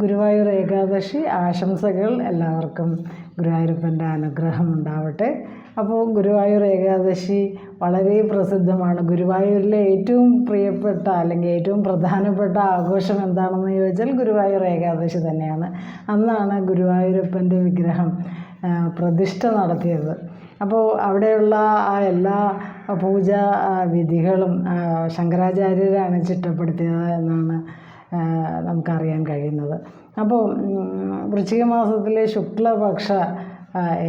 ഗുരുവായൂർ ഏകാദശി ആശംസകൾ എല്ലാവർക്കും. ഗുരുവായൂരപ്പന്റെ അനുഗ്രഹം ഉണ്ടാവട്ടെ. അപ്പോൾ ഗുരുവായൂർ ഏകാദശി വളരെ പ്രസിദ്ധമാണ്. ഗുരുവായൂരിലെ ഏറ്റവും പ്രിയപ്പെട്ട അല്ലെങ്കിൽ ഏറ്റവും പ്രധാനപ്പെട്ട ആഘോഷം എന്താണെന്ന് ചോദിച്ചാൽ ഗുരുവായൂർ ഏകാദശി തന്നെയാണ്. അന്നാണ് ഗുരുവായൂരപ്പന്റെ വിഗ്രഹം പ്രതിഷ്ഠ നടത്തിയത്. അപ്പോൾ അവിടെയുള്ള ആ എല്ലാ പൂജാ വിധികളും ശങ്കരാചാര്യരാണ് ചിട്ടപ്പെടുത്തിയത് എന്നാണ് നമുക്കറിയാൻ കഴിയുന്നത്. അപ്പോൾ വൃശ്ചിക മാസത്തിലെ ശുക്ലപക്ഷ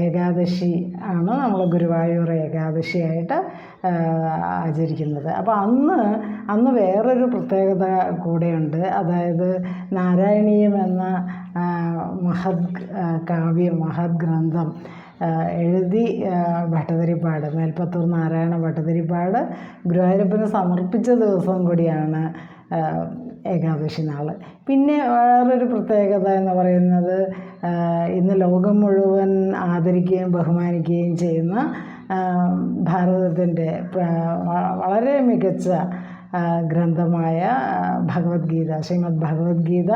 ഏകാദശി ആണ് നമ്മൾ ഗുരുവായൂർ ഏകാദശിയായിട്ട് ആചരിക്കുന്നത്. അപ്പോൾ അന്ന് അന്ന് വേറൊരു പ്രത്യേകത കൂടെയുണ്ട്. അതായത് നാരായണീയം എന്ന മഹത് കാവ്യം മഹത് ഗ്രന്ഥം എഴുതി ഭട്ടതിരിപ്പാട് മേൽപ്പത്തൂർ നാരായണ ഭട്ടതിരിപ്പാട് ഗുരുവായൂരപ്പന് സമർപ്പിച്ച ദിവസം കൂടിയാണ് ഏകാദശി നാൾ പിന്നെ വേറൊരു പ്രത്യേകത എന്ന് പറയുന്നത് ഇന്ന് ലോകം മുഴുവൻ ആദരിക്കുകയും ബഹുമാനിക്കുകയും ചെയ്യുന്ന ഭാരതത്തിന്റെ വളരെ മികച്ച ഗ്രന്ഥമായ ഭഗവത്ഗീത ശ്രീമദ് ഭഗവത്ഗീത.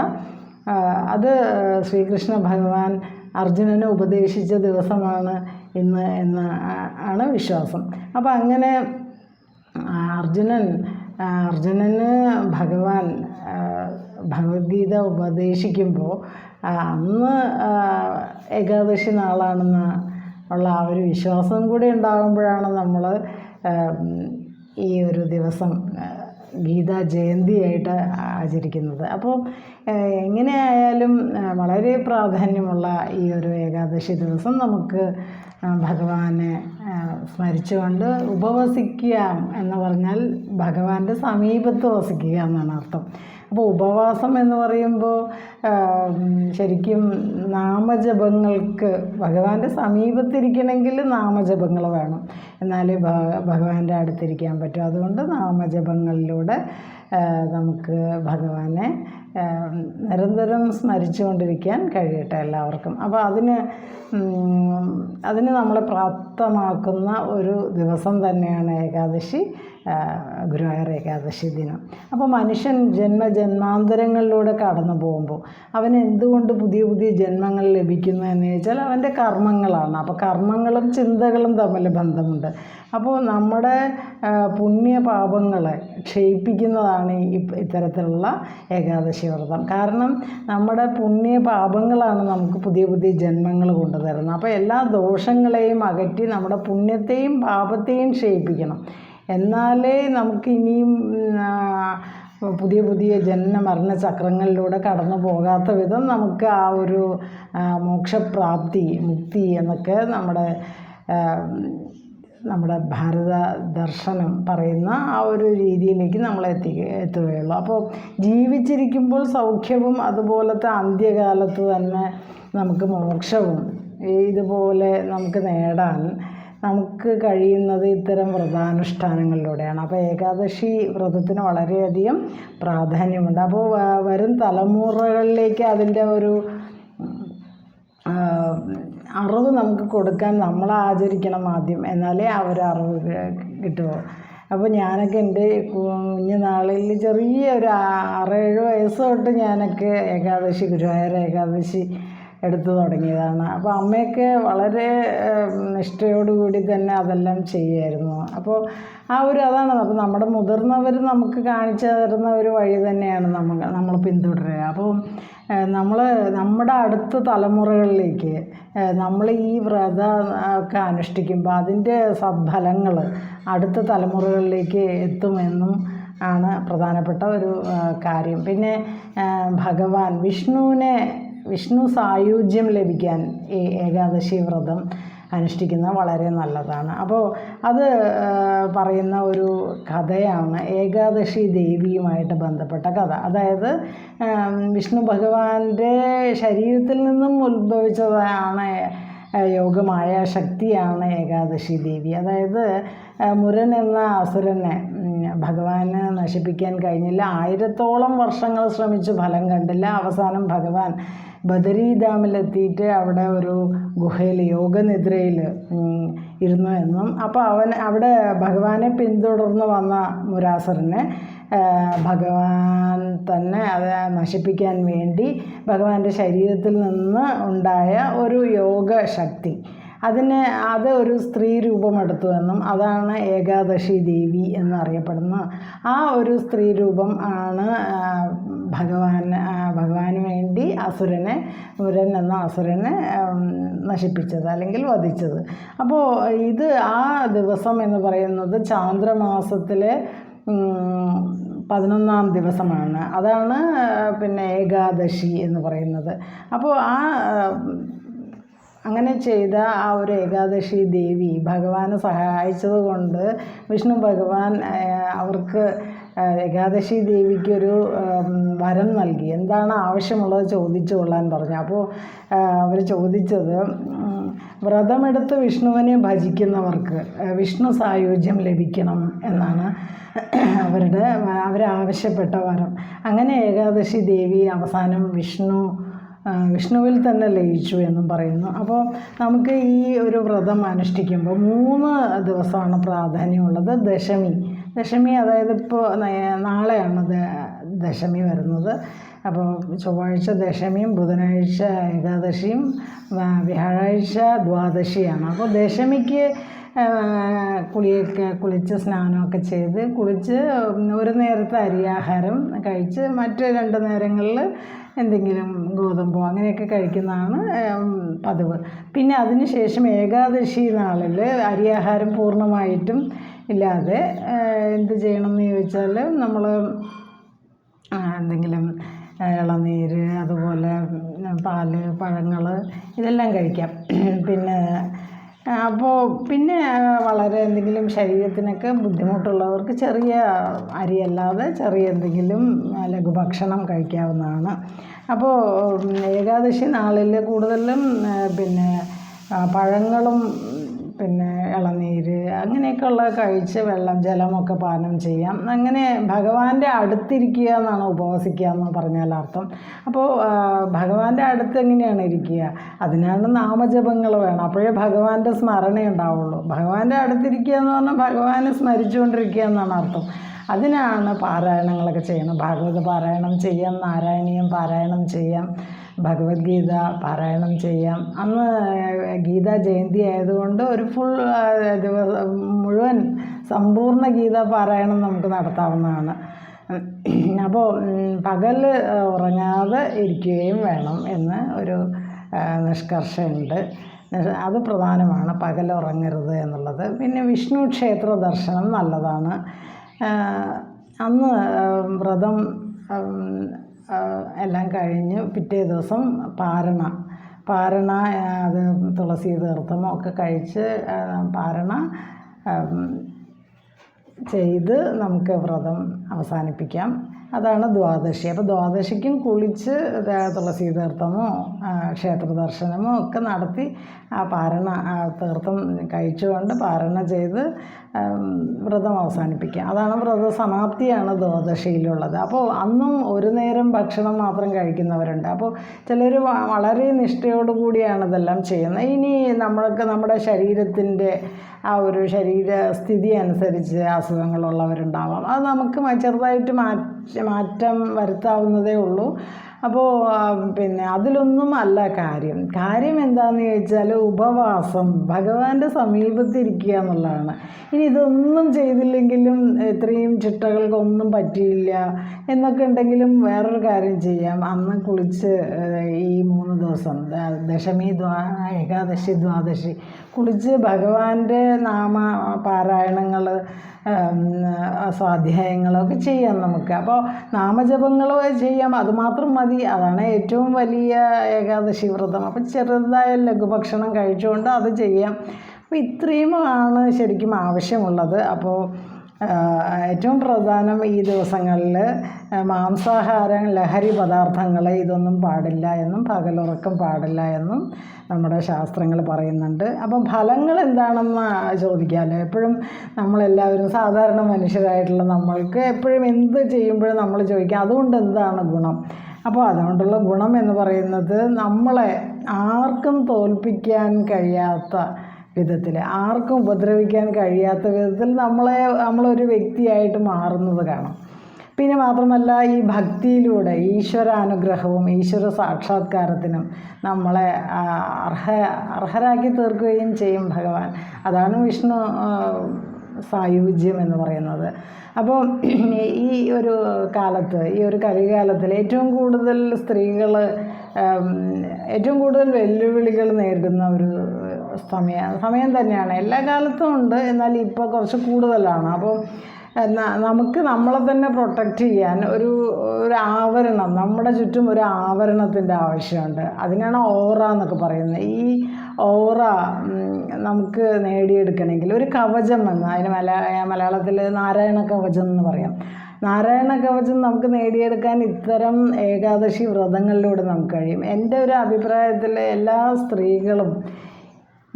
അത് ശ്രീകൃഷ്ണ ഭഗവാൻ അർജുനന് ഉപദേശിച്ച ദിവസമാണ് ഇന്ന് എന്ന് ആണ് വിശ്വാസം. അപ്പോൾ അങ്ങനെ അർജുനൻ അർജുനന് ഭഗവാൻ ഭഗവത്ഗീത ഉപദേശിക്കുമ്പോൾ അന്ന് ഏകാദശി നാളാണെന്ന് ഉള്ള ആ ഒരു വിശ്വാസം കൂടി ഉണ്ടാകുമ്പോഴാണ് നമ്മൾ ഈ ഒരു ദിവസം ഗീതാ ജയന്തിയായിട്ട് ആചരിക്കുന്നത്. അപ്പോൾ എങ്ങനെയായാലും വളരെ പ്രാധാന്യമുള്ള ഈ ഒരു ഏകാദശി ദിവസം നമുക്ക് ഭഗവാനെ സ്മരിച്ചുകൊണ്ട് ഉപവസിക്കുക എന്ന് പറഞ്ഞാൽ ഭഗവാന്റെ സമീപത്ത് വസിക്കുക എന്നാണ് അർത്ഥം. അപ്പോൾ ഉപവാസം എന്ന് പറയുമ്പോൾ ശരിക്കും നാമജപങ്ങൾക്ക് ഭഗവാന്റെ സമീപത്തിരിക്കണമെങ്കിൽ നാമജപങ്ങൾ വേണം. എന്നാലേ ഭഗവാന്റെ അടുത്തിരിക്കാൻ പറ്റും. അതുകൊണ്ട് നാമജപങ്ങളിലൂടെ നമുക്ക് ഭഗവാനെ നിരന്തരം സ്മരിച്ചുകൊണ്ടിരിക്കാൻ കഴിയട്ടെ എല്ലാവർക്കും. അപ്പോൾ അതിന് അതിന് നമ്മളെ പ്രാപ്തമാക്കുന്ന ഒരു ദിവസം തന്നെയാണ് ഏകാദശി ഗുരുവായൂർ ഏകാദശി ദിനം. അപ്പോൾ മനുഷ്യൻ ജന്മജന്മാന്തരങ്ങളിലൂടെ കടന്നു പോകുമ്പോൾ അവന് എന്തുകൊണ്ട് പുതിയ പുതിയ ജന്മങ്ങൾ ലഭിക്കുന്നു എന്ന് ചോദിച്ചാൽ അവന്റെ കർമ്മങ്ങളാണ്. അപ്പോൾ കർമ്മങ്ങളും ചിന്തകളും തമ്മിൽ ബന്ധമുണ്ട്. അപ്പോൾ നമ്മുടെ പുണ്യ പാപങ്ങളെ ക്ഷയിപ്പിക്കുന്നതാണ് ഇത്തരത്തിലുള്ള ഏകാദശി വ്രതം കാരണം നമ്മുടെ പുണ്യ പാപങ്ങളാണ് നമുക്ക് പുതിയ പുതിയ ജന്മങ്ങൾ കൊണ്ടുതരുന്നത്. അപ്പോൾ എല്ലാ ദോഷങ്ങളെയും അകറ്റി നമ്മുടെ പുണ്യത്തെയും പാപത്തെയും ക്ഷയിപ്പിക്കണം. എന്നാലേ നമുക്ക് ഇനിയും പുതിയ പുതിയ ജനന മരണ ചക്രങ്ങളിലൂടെ കടന്നു പോകാത്ത വിധം നമുക്ക് ആ ഒരു മോക്ഷപ്രാപ്തി മുക്തി എന്നൊക്കെ നമ്മുടെ നമ്മുടെ ഭാരത ദർശനം പറയുന്ന ആ ഒരു രീതിയിലേക്ക് നമ്മൾ എത്തി എത്തുകയുള്ളൂ. അപ്പോൾ ജീവിച്ചിരിക്കുമ്പോൾ സൗഖ്യവും അതുപോലത്തെ അന്ത്യകാലത്ത് തന്നെ നമുക്ക് മോക്ഷവും ഇതുപോലെ നമുക്ക് നേടാൻ നമുക്ക് കഴിയുന്നത് ഇത്തരം വ്രതാനുഷ്ഠാനങ്ങളിലൂടെയാണ്. അപ്പോൾ ഏകാദശി വ്രതത്തിന് വളരെയധികം പ്രാധാന്യമുണ്ട്. അപ്പോൾ വരും തലമുറകളിലേക്ക് അതിന്റെ ഒരു അറിവ് നമുക്ക് കൊടുക്കാൻ നമ്മൾ ആചരിക്കണം ആദ്യം. എന്നാലേ അവർ അറിവ് കിട്ടുമോ അപ്പോൾ ഞാനൊക്കെ എന്റെ കുഞ്ഞു നാളിൽ ചെറിയ ഒരു ആറേഴ് വയസ്സ് തൊട്ട് ഞാനൊക്കെ ഏകാദശി ഗുരുവായൂർ ഏകാദശി എടുത്തു തുടങ്ങിയതാണ്. അപ്പോൾ അമ്മയൊക്കെ വളരെ നിഷ്ഠയോടുകൂടി തന്നെ അതെല്ലാം ചെയ്യുമായിരുന്നു അപ്പോൾ ആ ഒരു അതാണ്. അപ്പോൾ നമ്മുടെ മുതിർന്നവർ നമുക്ക് കാണിച്ചു തരുന്ന ഒരു വഴി തന്നെയാണ് നമ്മൾ നമ്മൾ പിന്തുടരുക. അപ്പോൾ നമ്മൾ നമ്മുടെ അടുത്ത തലമുറകളിലേക്ക് നമ്മൾ ഈ വ്രത ഒക്കെ അനുഷ്ഠിക്കുമ്പോൾ അതിന്റെ സദ്ഫലങ്ങൾ അടുത്ത തലമുറകളിലേക്ക് എത്തുമെന്നും ആണ് പ്രധാനപ്പെട്ട ഒരു കാര്യം. പിന്നെ ഭഗവാൻ വിഷ്ണുവിനെ വിഷ്ണു സായുജ്യം ലഭിക്കാൻ ഈ ഏകാദശി വ്രതം അനുഷ്ഠിക്കുന്നത് വളരെ നല്ലതാണ്. അപ്പോൾ അത് പറയുന്ന ഒരു കഥയാണ് ഏകാദശി ദേവിയുമായിട്ട് ബന്ധപ്പെട്ട കഥ. അതായത് വിഷ്ണു ഭഗവാന്റെ ശരീരത്തിൽ നിന്നും ഉത്ഭവിച്ചതാണ് യോഗമായ ശക്തിയാണ് ഏകാദശി ദേവി. അതായത് മുരൻ എന്ന അസുരനെ ഭഗവാന് നശിപ്പിക്കാൻ കഴിഞ്ഞില്ല. ആയിരത്തോളം വർഷങ്ങൾ ശ്രമിച്ചു ഫലം കണ്ടില്ല. അവസാനം ഭഗവാൻ ബദരി ഡാമിലെത്തിയിട്ട് അവിടെ ഒരു ഗുഹയിൽ യോഗനിദ്രയിൽ ഇരുന്നു എന്നും. അപ്പോൾ അവൻ അവിടെ ഭഗവാനെ പിന്തുടർന്ന് വന്ന മുരാസറിനെ ഭഗവാൻ തന്നെ അത് നശിപ്പിക്കാൻ വേണ്ടി ഭഗവാന്റെ ശരീരത്തിൽ നിന്ന് ഉണ്ടായ ഒരു യോഗ ശക്തി അതിന് അത് ഒരു സ്ത്രീ രൂപമെടുത്തു എന്നും അതാണ് ഏകാദശി ദേവി എന്നറിയപ്പെടുന്ന ആ ഒരു സ്ത്രീ രൂപം ആണ് ഭഗവാൻ ഭഗവാന് വേണ്ടി അസുരനെ മുരൻ എന്ന അസുരനെ നശിപ്പിച്ചത് അല്ലെങ്കിൽ വധിച്ചത്. അപ്പോൾ ഇത് ആ ദിവസം എന്ന് പറയുന്നത് ചാന്ദ്രമാസത്തിലെ പതിനൊന്നാം ദിവസമാണ്. അതാണ് പിന്നെ ഏകാദശി എന്ന് പറയുന്നത്. അപ്പോൾ ആ അങ്ങനെ ചെയ്ത ആ ഒരു ഏകാദശി ദേവി ഭഗവാനെ സഹായിച്ചത് കൊണ്ട് വിഷ്ണു ഭഗവാൻ അവർക്ക് ഏകാദശി ദേവിക്കൊരു വരം നൽകി. എന്താണ് ആവശ്യമുള്ളത് ചോദിച്ചു കൊള്ളാൻ പറഞ്ഞു. അപ്പോൾ അവർ ചോദിച്ചത് വ്രതമെടുത്ത് വിഷ്ണുവിനെ ഭജിക്കുന്നവർക്ക് വിഷ്ണു സായുജ്യം ലഭിക്കണം എന്നാണ് അവരുടെ അവരാവശ്യപ്പെട്ട വരം. അങ്ങനെ ഏകാദശി ദേവി അവസാനം വിഷ്ണു വിഷ്ണുവിൽ തന്നെ ലയിച്ചു എന്നും പറയുന്നു. അപ്പോൾ നമുക്ക് ഈ ഒരു വ്രതം അനുഷ്ഠിക്കുമ്പോൾ മൂന്ന് ദിവസമാണ് പ്രാധാന്യമുള്ളത്. ദശമി. ദശമി അതായത് ഇപ്പോൾ നാളെയാണ് ദശമി വരുന്നത്. അപ്പോൾ ചൊവ്വാഴ്ച ദശമിയും ബുധനാഴ്ച ഏകാദശിയും വ്യാഴാഴ്ച ദ്വാദശിയാണ്. അപ്പോൾ ദശമിക്ക് കുളിയൊക്കെ കുളിച്ച് സ്നാനമൊക്കെ ചെയ്ത് കുളിച്ച് ഒരു നേരത്തെ അരിയാഹാരം കഴിച്ച് മറ്റ് രണ്ട് നേരങ്ങളിൽ എന്തെങ്കിലും ഗോതമ്പോ അങ്ങനെയൊക്കെ കഴിക്കുന്നതാണ് പതിവ്. പിന്നെ അതിന് ശേഷം ഏകാദശി നാളിൽ അരിയാഹാരം പൂർണമായിട്ടും ഇല്ലാതെ എന്ത് ചെയ്യണം എന്ന് ചോദിച്ചാൽ നമ്മൾ എന്തെങ്കിലും ഇളനീര് അതുപോലെ പാൽ പഴങ്ങൾ ഇതെല്ലാം കഴിക്കാം. പിന്നെ അപ്പോൾ പിന്നെ വളരെ എന്തെങ്കിലും ശരീരത്തിനൊക്കെ ബുദ്ധിമുട്ടുള്ളവർക്ക് ചെറിയ അരിയല്ലാതെ ചെറിയ എന്തെങ്കിലും ലഘുഭക്ഷണം കഴിക്കാവുന്നതാണ്. അപ്പോൾ ഏകാദശി നാളിൽ കൂടുതലും പിന്നെ പഴങ്ങളും പിന്നെ ഇളനീര് അങ്ങനെയൊക്കെയുള്ള കഴിച്ച് വെള്ളം ജലമൊക്കെ പാനം ചെയ്യാം. അങ്ങനെ ഭഗവാന്റെ അടുത്തിരിക്കുക എന്നാണ് ഉപവസിക്കുക എന്ന് പറഞ്ഞാൽ അർത്ഥം. അപ്പോൾ ഭഗവാന്റെ അടുത്ത് എങ്ങനെയാണ് ഇരിക്കുക? അതിനാണ് നാമജപങ്ങൾ വേണം. അപ്പോഴേ ഭഗവാന്റെ സ്മരണ ഉണ്ടാവുള്ളൂ. ഭഗവാന്റെ അടുത്തിരിക്കുക എന്ന് പറഞ്ഞാൽ ഭഗവാനെ സ്മരിച്ചുകൊണ്ടിരിക്കുക എന്നാണ് അർത്ഥം. അതിനാണ് പാരായണങ്ങളൊക്കെ ചെയ്യണം ഭാഗവത പാരായണം ചെയ്യാം നാരായണീയം പാരായണം ചെയ്യാം. ഭഗവത്ഗീത പാരായണം ചെയ്യാം. അന്ന് ഗീതാ ജയന്തി ആയതുകൊണ്ട് ഒരു ഫുൾ ദിവസം മുഴുവൻ സമ്പൂർണ ഗീത പാരായണം നമുക്ക് നടത്താവുന്നതാണ്. അപ്പോൾ പകൽ ഉറങ്ങാതെ ഇരിക്കുകയും വേണം എന്ന് ഒരു നിഷ്കർഷമുണ്ട് അത് പ്രധാനമാണ്. പകൽ ഉറങ്ങരുത് എന്നുള്ളത്. പിന്നെ വിഷ്ണു ക്ഷേത്ര ദർശനം നല്ലതാണ്. അന്ന് വ്രതം എല്ലാം കഴിഞ്ഞ് പിറ്റേ ദിവസം പാരണ. പാരണ അത് തുളസി തീർത്ഥമോ ഒക്കെ കഴിച്ച് പാരണ ചെയ്ത് നമുക്ക് വ്രതം അവസാനിപ്പിക്കാം. അതാണ് ദ്വാദശി. അപ്പോൾ ദ്വാദശിക്കും കുളിച്ച് തുളസി തീർത്ഥമോ ക്ഷേത്ര ദർശനമോ ഒക്കെ നടത്തി ആ പാരണ തീർത്ഥം കഴിച്ചുകൊണ്ട് പാരണ ചെയ്ത് വ്രതം അവസാനിപ്പിക്കുക. അതാണ് വ്രത സമാപ്തിയാണ് ദ്വാദശിയിലുള്ളത്. അപ്പോൾ അന്നും ഒരു നേരം ഭക്ഷണം മാത്രം കഴിക്കുന്നവരുണ്ട്. അപ്പോൾ ചിലർ വളരെ നിഷ്ഠയോടുകൂടിയാണ് ഇതെല്ലാം ചെയ്യുന്നത്. ഇനി നമ്മൾക്ക് നമ്മുടെ ശരീരത്തിന്റെ ആ ഒരു ശരീരസ്ഥിതി അനുസരിച്ച് അസുഖങ്ങളുള്ളവരുണ്ടാവാം. അത് നമുക്ക് ചെറുതായിട്ട് മാറ്റ മാറ്റം വരുത്താവുന്നതേ ഉള്ളൂ. അപ്പോൾ പിന്നെ അതിലൊന്നും അല്ല കാര്യം. കാര്യം എന്താണെന്ന് ചോദിച്ചാൽ ഉപവാസം ഭഗവാന്റെ സമീപത്തിരിക്കുക എന്നുള്ളതാണ്. ഇനി ഇതൊന്നും ചെയ്തില്ലെങ്കിലും ഇത്രയും ചിട്ടകൾക്കൊന്നും പറ്റിയില്ല എന്നൊക്കെ ഉണ്ടെങ്കിലും വേറൊരു കാര്യം ചെയ്യാം. അന്ന് കുളിച്ച് ഈ മൂന്ന് ദിവസം ദശമി ദ്വാ ഏകാദശി ദ്വാദശി കുളിച്ച് ഭഗവാന്റെ നാമ പാരായണങ്ങൾ സ്വാധ്യായങ്ങളൊക്കെ ചെയ്യാം നമുക്ക്. അപ്പോൾ നാമജപങ്ങൾ ചെയ്യാം. അതുമാത്രം മതി. അതാണ് ഏറ്റവും വലിയ ഏകാദശി വ്രതം. അപ്പം ചെറുതായ ലഘുഭക്ഷണം കഴിച്ചുകൊണ്ട് അത് ചെയ്യാം. അപ്പോൾ ഇത്രയുമാണ് ശരിക്കും ആവശ്യമുള്ളത്. അപ്പോൾ ഏറ്റവും പ്രധാനം ഈ ദിവസങ്ങളിൽ മാംസാഹാരം ലഹരി പദാർത്ഥങ്ങൾ ഇതൊന്നും പാടില്ല എന്നും പകലുറക്കം പാടില്ല എന്നും നമ്മുടെ ശാസ്ത്രങ്ങൾ പറയുന്നുണ്ട്. അപ്പം ഫലങ്ങൾ എന്താണെന്ന് ചോദിക്കാമല്ലോ എപ്പോഴും നമ്മളെല്ലാവരും സാധാരണ മനുഷ്യരായിട്ടുള്ള നമ്മൾക്ക് എപ്പോഴും എന്ത് ചെയ്യുമ്പോഴും നമ്മൾ ചോദിക്കാം അതുകൊണ്ട് എന്താണ് ഗുണം? അപ്പോൾ അതുകൊണ്ടുള്ള ഗുണം എന്ന് പറയുന്നത് നമ്മളെ ആർക്കും തോൽപ്പിക്കാൻ കഴിയാത്ത വിധത്തിൽ. ആർക്കും ഉപദ്രവിക്കാൻ കഴിയാത്ത വിധത്തിൽ നമ്മളെ നമ്മളൊരു വ്യക്തിയായിട്ട് മാറുന്നത് കാണാം. പിന്നെ മാത്രമല്ല ഈ ഭക്തിയിലൂടെ ഈശ്വര അനുഗ്രഹവും ഈശ്വര സാക്ഷാത്കാരത്തിനും നമ്മളെ അർഹ അർഹരാക്കി തീർക്കുകയും ചെയ്യും ഭഗവാൻ. അതാണ് വിഷ്ണു സായുജ്യം എന്ന് പറയുന്നത്. അപ്പോൾ ഈ ഒരു കാലത്ത് ഈ ഒരു കലികാലത്തിൽ ഏറ്റവും കൂടുതൽ സ്ത്രീകൾ ഏറ്റവും കൂടുതൽ വെല്ലുവിളികൾ നേരിടുന്ന ഒരു സമയം. സമയം തന്നെയാണ്. എല്ലാ കാലത്തും ഉണ്ട്. എന്നാൽ ഇപ്പോൾ കുറച്ച് കൂടുതലാണ്. അപ്പോൾ ന- നമുക്ക് നമ്മളെ തന്നെ പ്രൊട്ടക്റ്റ് ചെയ്യാൻ ഒരു ഒരു ആവരണം. നമ്മുടെ ചുറ്റും ഒരു ആവരണത്തിന്റെ ആവശ്യമുണ്ട്. അതിനാണ് ഓറ എന്നൊക്കെ പറയുന്നത്. ഈ ഓറ നമുക്ക് നേടിയെടുക്കണമെങ്കിൽ ഒരു കവചം എന്ന് അതിന് മല മലയാളത്തിൽ നാരായണ കവചം എന്ന് പറയാം. നാരായണ കവചം നമുക്ക് നേടിയെടുക്കാൻ ഇത്തരം ഏകാദശി വ്രതങ്ങളിലൂടെ നമുക്ക് കഴിയും. എന്റെ ഒരു അഭിപ്രായത്തിൽ എല്ലാ സ്ത്രീകളും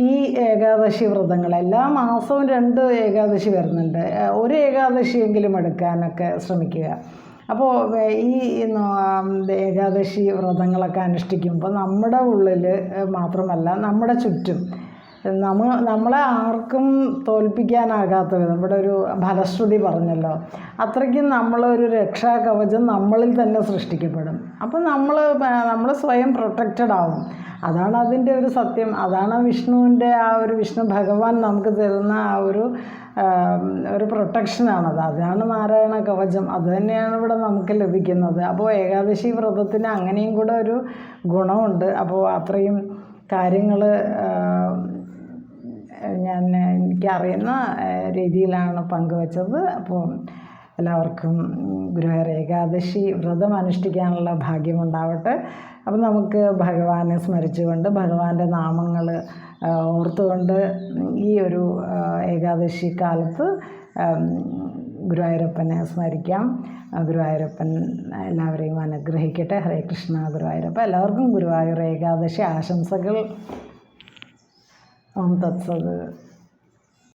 ഈ ഏകാദശി വ്രതങ്ങൾ എല്ലാ മാസവും രണ്ട് ഏകാദശി വരുന്നുണ്ട്. ഒരു ഏകാദശിയെങ്കിലും എടുക്കാനൊക്കെ ശ്രമിക്കുക. അപ്പോൾ ഈ ഏകാദശി വ്രതങ്ങളൊക്കെ അനുഷ്ഠിക്കുമ്പോൾ നമ്മുടെ ഉള്ളിൽ മാത്രമല്ല നമ്മുടെ ചുറ്റും നമ്മ നമ്മളെ ആർക്കും തോൽപ്പിക്കാനാകാത്ത വിധം. ഇവിടെ ഒരു ഫലശ്രുതി പറഞ്ഞല്ലോ. അത്രയ്ക്കും നമ്മളൊരു രക്ഷാകവചം നമ്മളിൽ തന്നെ സൃഷ്ടിക്കപ്പെടും. അപ്പം നമ്മൾ നമ്മൾ സ്വയം പ്രൊട്ടക്റ്റഡ് ആവും. അതാണ് അതിന്റെ ഒരു സത്യം. അതാണ് വിഷ്ണുവിന്റെ ആ ഒരു വിഷ്ണു ഭഗവാൻ നമുക്ക് തരുന്ന ആ ഒരു ഒരു പ്രൊട്ടക്ഷനാണത് അതാണ് നാരായണ കവചം. അത് തന്നെയാണ് ഇവിടെ നമുക്ക് ലഭിക്കുന്നത്. അപ്പോൾ ഏകാദശി വ്രതത്തിന് അങ്ങനെയും കൂടെ ഒരു ഗുണമുണ്ട്. അപ്പോൾ അത്രയും കാര്യങ്ങൾ ഞാൻ എനിക്കറിയുന്ന രീതിയിലാണ് പങ്കുവച്ചത്. അപ്പോൾ എല്ലാവർക്കും ഗുരുവായൂർ ഏകാദശി വ്രതം അനുഷ്ഠിക്കാനുള്ള ഭാഗ്യമുണ്ടാവട്ടെ. അപ്പോൾ നമുക്ക് ഭഗവാനെ സ്മരിച്ചുകൊണ്ട് ഭഗവാന്റെ നാമങ്ങൾ ഓർത്തുകൊണ്ട് ഈ ഒരു ഏകാദശി കാലത്ത് ഗുരുവായൂരപ്പനെ സ്മരിക്കാം. ഗുരുവായൂരപ്പൻ എല്ലാവരെയും അനുഗ്രഹിക്കട്ടെ. ഹരേ കൃഷ്ണ ഗുരുവായൂരപ്പ. എല്ലാവർക്കും ഗുരുവായൂർ ഏകാദശി ആശംസകൾ. Onda salı